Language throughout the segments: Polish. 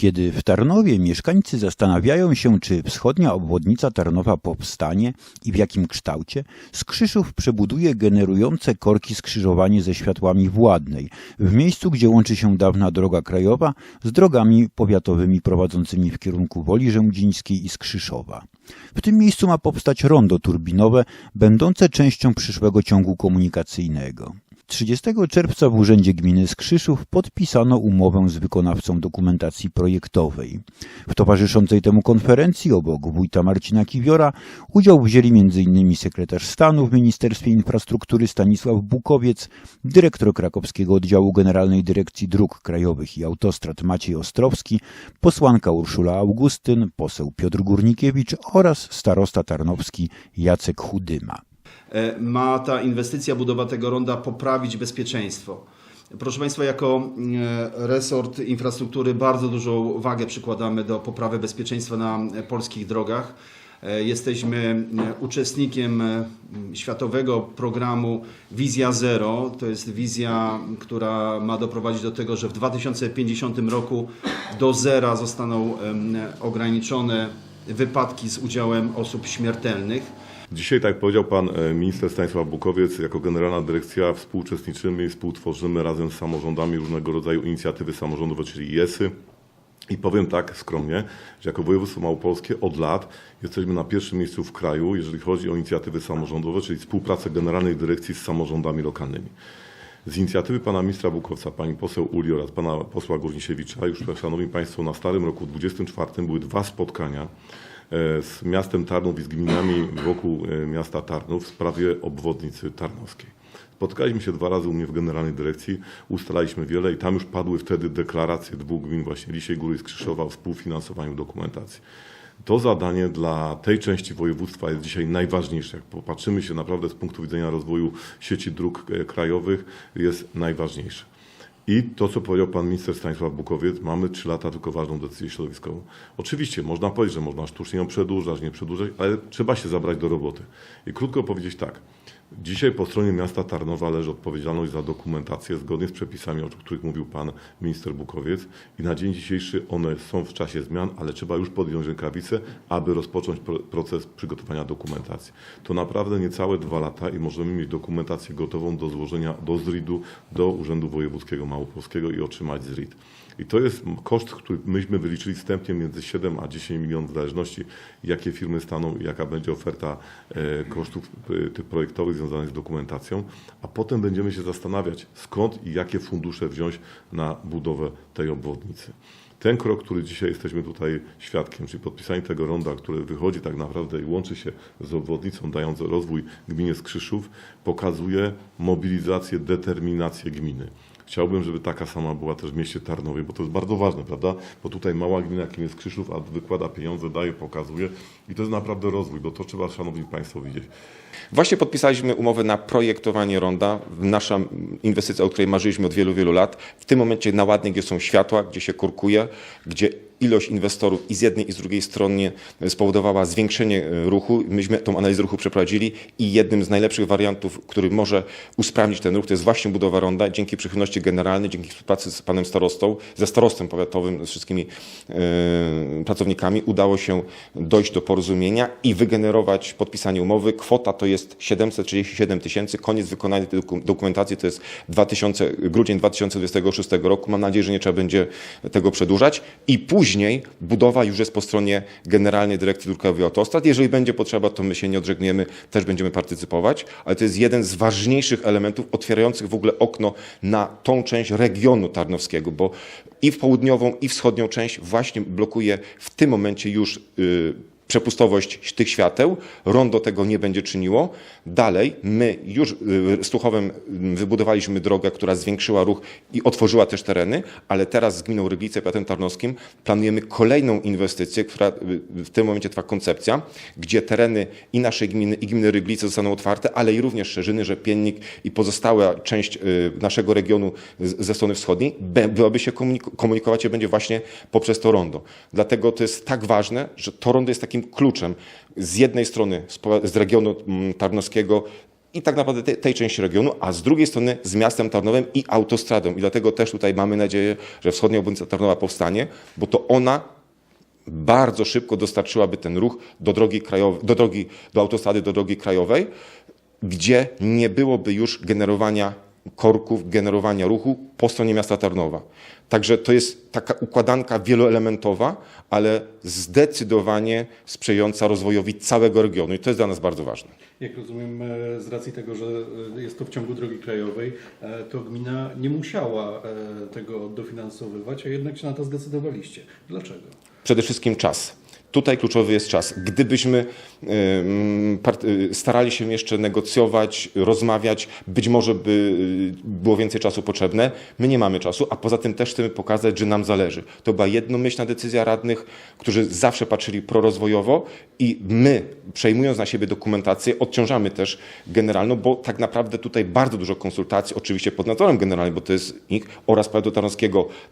Kiedy w Tarnowie mieszkańcy zastanawiają się, czy wschodnia obwodnica Tarnowa powstanie i w jakim kształcie, Skrzyszów przebuduje generujące korki skrzyżowanie ze światłami Władnej, w miejscu, gdzie łączy się dawna droga krajowa z drogami powiatowymi prowadzącymi w kierunku Woli Rzędzińskiej i Skrzyszowa. W tym miejscu ma powstać rondo turbinowe, będące częścią przyszłego ciągu komunikacyjnego. 30 czerwca w Urzędzie Gminy Skrzyszów podpisano umowę z wykonawcą dokumentacji projektowej. W towarzyszącej temu konferencji obok wójta Marcina Kiwiora udział wzięli m.in. sekretarz stanu w Ministerstwie Infrastruktury Stanisław Bukowiec, dyrektor krakowskiego oddziału Generalnej Dyrekcji Dróg Krajowych i Autostrad Maciej Ostrowski, posłanka Urszula Augustyn, poseł Piotr Górnikiewicz oraz starosta tarnowski Jacek Chudyma. E, ma ta inwestycja, budowa tego ronda poprawić bezpieczeństwo. Proszę Państwa, jako e, resort infrastruktury bardzo dużą wagę przykładamy do poprawy bezpieczeństwa na polskich drogach. E, Jesteśmy uczestnikiem światowego programu Wizja Zero. To jest wizja, która ma doprowadzić do tego, że w 2050 roku do zera zostaną ograniczone wypadki z udziałem osób śmiertelnych. Dzisiaj, tak jak powiedział pan e, minister Stanisław Bukowiec, jako Generalna Dyrekcja współuczestniczymy i współtworzymy razem z samorządami różnego rodzaju inicjatywy samorządowe, czyli IESy. I powiem tak skromnie, że jako województwo małopolskie od lat jesteśmy na pierwszym miejscu w kraju, jeżeli chodzi o inicjatywy samorządowe, czyli współpracę Generalnej Dyrekcji z samorządami lokalnymi. Z inicjatywy pana ministra Bukowca, pani poseł Uli oraz pana posła Górnisiewicza, już szanowni państwo, na Starym Roku 24 były dwa spotkania z miastem Tarnów i z gminami wokół e, miasta Tarnów w sprawie obwodnicy tarnowskiej. Spotkaliśmy się dwa razy u mnie w Generalnej Dyrekcji, ustalaliśmy wiele i tam już padły wtedy deklaracje dwóch gmin, właśnie Lisiej Góry i Skrzyszowa o współfinansowaniu dokumentacji. To zadanie dla tej części województwa jest dzisiaj najważniejsze. Jak popatrzymy się naprawdę z punktu widzenia rozwoju sieci dróg e, krajowych, jest najważniejsze. I to, co powiedział pan minister Stanisław Bukowiec, mamy trzy lata tylko ważną decyzję środowiskową. Oczywiście można powiedzieć, że można sztucznie ją przedłużać, nie przedłużać, ale trzeba się zabrać do roboty. I krótko powiedzieć tak. Dzisiaj po stronie miasta Tarnowa leży odpowiedzialność za dokumentację zgodnie z przepisami, o których mówił pan minister Bukowiec i na dzień dzisiejszy one są w czasie zmian, ale trzeba już podjąć rękawice, aby rozpocząć pro- proces przygotowania dokumentacji. To naprawdę niecałe dwa lata i możemy mieć dokumentację gotową do złożenia do ZRID-u, do Urzędu Wojewódzkiego Małopolskiego i otrzymać ZRID. I to jest koszt, który myśmy wyliczyli wstępnie między 7 a 10 milionów w zależności jakie firmy staną i jaka będzie oferta e, kosztów e, tych projektowych związanych z dokumentacją, a potem będziemy się zastanawiać skąd i jakie fundusze wziąć na budowę tej obwodnicy. Ten krok, który dzisiaj jesteśmy tutaj świadkiem, czyli podpisanie tego ronda, które wychodzi tak naprawdę i łączy się z obwodnicą, dając rozwój gminie Skrzyszów, pokazuje mobilizację, determinację gminy. Chciałbym, żeby taka sama była też w mieście Tarnowie, bo to jest bardzo ważne, prawda? Bo tutaj mała gmina, jakim jest Krzyszów, a wykłada pieniądze, daje, pokazuje i to jest naprawdę rozwój, bo to trzeba, szanowni państwo, widzieć. Właśnie podpisaliśmy umowę na projektowanie ronda. Nasza inwestycja, o której marzyliśmy od wielu, wielu lat. W tym momencie na ładnie, gdzie są światła, gdzie się korkuje, gdzie ilość inwestorów i z jednej i z drugiej strony spowodowała zwiększenie e, ruchu. Myśmy tą analizę ruchu przeprowadzili i jednym z najlepszych wariantów, który może usprawnić ten ruch, to jest właśnie budowa ronda. Dzięki przychylności generalnej, dzięki współpracy z panem starostą, ze starostem powiatowym, z wszystkimi e, pracownikami udało się dojść do porozumienia i wygenerować podpisanie umowy. Kwota to jest 737 tysięcy. Koniec wykonania tej doku- dokumentacji to jest 2000, grudzień 2026 roku. Mam nadzieję, że nie trzeba będzie tego przedłużać. I później budowa już jest po stronie Generalnej Dyrekcji i Autostrad. Jeżeli będzie potrzeba, to my się nie odżegnujemy, też będziemy partycypować, ale to jest jeden z ważniejszych elementów otwierających w ogóle okno na tą część regionu tarnowskiego, bo i w południową, i wschodnią część właśnie blokuje w tym momencie już y, przepustowość tych świateł. Rondo tego nie będzie czyniło. Dalej, my już y, z Tuchowem y, wybudowaliśmy drogę, która zwiększyła ruch i otworzyła też tereny, ale teraz z gminą Ryglice, powiatem tarnowskim planujemy kolejną inwestycję, która y, w tym momencie trwa koncepcja, gdzie tereny i naszej gminy, i gminy Ryglice zostaną otwarte, ale i również Szerzyny, Rzepiennik i pozostała część y, naszego regionu ze strony wschodniej byłaby się komunik- komunikować się będzie właśnie poprzez to rondo. Dlatego to jest tak ważne, że to rondo jest takim kluczem z jednej strony z regionu mm, tarnowskiego i tak naprawdę tej, tej części regionu, a z drugiej strony z miastem Tarnowem i autostradą. I dlatego też tutaj mamy nadzieję, że wschodnia obwodnica Tarnowa powstanie, bo to ona bardzo szybko dostarczyłaby ten ruch do drogi, krajowej, do, drogi, do autostrady, do drogi krajowej, gdzie nie byłoby już generowania korków, generowania ruchu po stronie miasta Tarnowa. Także to jest taka układanka wieloelementowa, ale zdecydowanie sprzyjająca rozwojowi całego regionu i to jest dla nas bardzo ważne. Jak rozumiem, e, z racji tego, że e, jest to w ciągu drogi krajowej, e, to gmina nie musiała tego dofinansowywać, a jednak się na to zdecydowaliście. Dlaczego? Przede wszystkim czas. Tutaj kluczowy jest czas. Gdybyśmy y, starali się jeszcze negocjować, rozmawiać, być może by y, było więcej czasu potrzebne. My nie mamy czasu, a poza tym też chcemy pokazać, że nam zależy. To była jednomyślna decyzja radnych, którzy zawsze patrzyli prorozwojowo i my, przejmując na siebie dokumentację, odciążamy też generalną, bo tak naprawdę tutaj bardzo dużo konsultacji, oczywiście pod nadzorem generalnym, bo to jest ich oraz Powiatu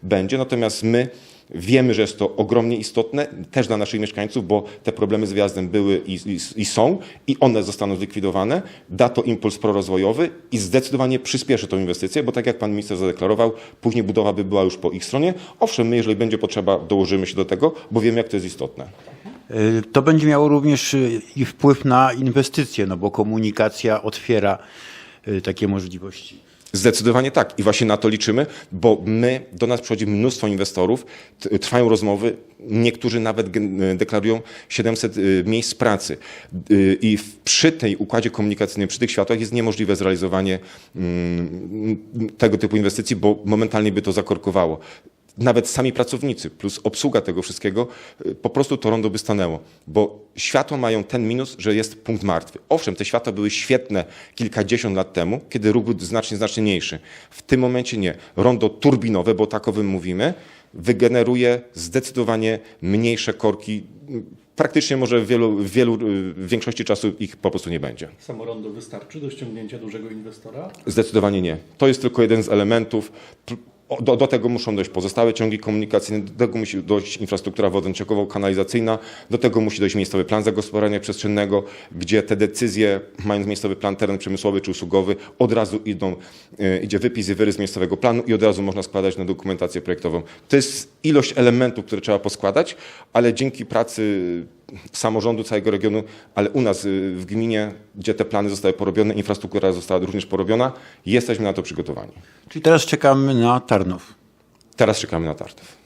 będzie, natomiast my Wiemy, że jest to ogromnie istotne też dla naszych mieszkańców, bo te problemy z wjazdem były i, i, i są i one zostaną zlikwidowane. Da to impuls prorozwojowy i zdecydowanie przyspieszy tą inwestycję, bo tak jak pan minister zadeklarował, później budowa by była już po ich stronie. Owszem, my jeżeli będzie potrzeba, dołożymy się do tego, bo wiemy jak to jest istotne. Y, To będzie miało również y, i wpływ na inwestycje, no bo komunikacja otwiera y, takie możliwości. Zdecydowanie tak i właśnie na to liczymy, bo my, do nas przychodzi mnóstwo inwestorów, trwają rozmowy, niektórzy nawet gen- deklarują 700 y, miejsc pracy Y, i przy tej układzie komunikacyjnym, przy tych światłach jest niemożliwe zrealizowanie mm, tego typu inwestycji, bo momentalnie by to zakorkowało. Nawet sami pracownicy plus obsługa tego wszystkiego, y, po prostu to rondo by stanęło, bo światła mają ten minus, że jest punkt martwy. Owszem, te światła były świetne kilkadziesiąt lat temu, kiedy ruch był znacznie, znacznie mniejszy. W tym momencie nie. Rondo turbinowe, bo takowym mówimy, wygeneruje zdecydowanie mniejsze korki. Praktycznie może w wielu, w wielu, y, w większości czasu ich po prostu nie będzie. Samo rondo wystarczy do ściągnięcia dużego inwestora? Zdecydowanie nie. To jest tylko jeden z elementów. Do, do tego muszą dojść pozostałe ciągi komunikacyjne, do tego musi dojść infrastruktura wodociągowo-kanalizacyjna, do tego musi dojść miejscowy plan zagospodarowania przestrzennego, gdzie te decyzje, mając miejscowy plan teren przemysłowy czy usługowy, od razu idą, e, idzie wypis i wyrys miejscowego planu i od razu można składać na dokumentację projektową. To jest ilość elementów, które trzeba poskładać, ale dzięki pracy samorządu całego regionu, ale u nas y, w gminie, gdzie te plany zostały porobione, infrastruktura została również porobiona, jesteśmy na to przygotowani. Czyli teraz czekamy na Tarnów. Teraz czekamy na Tartów.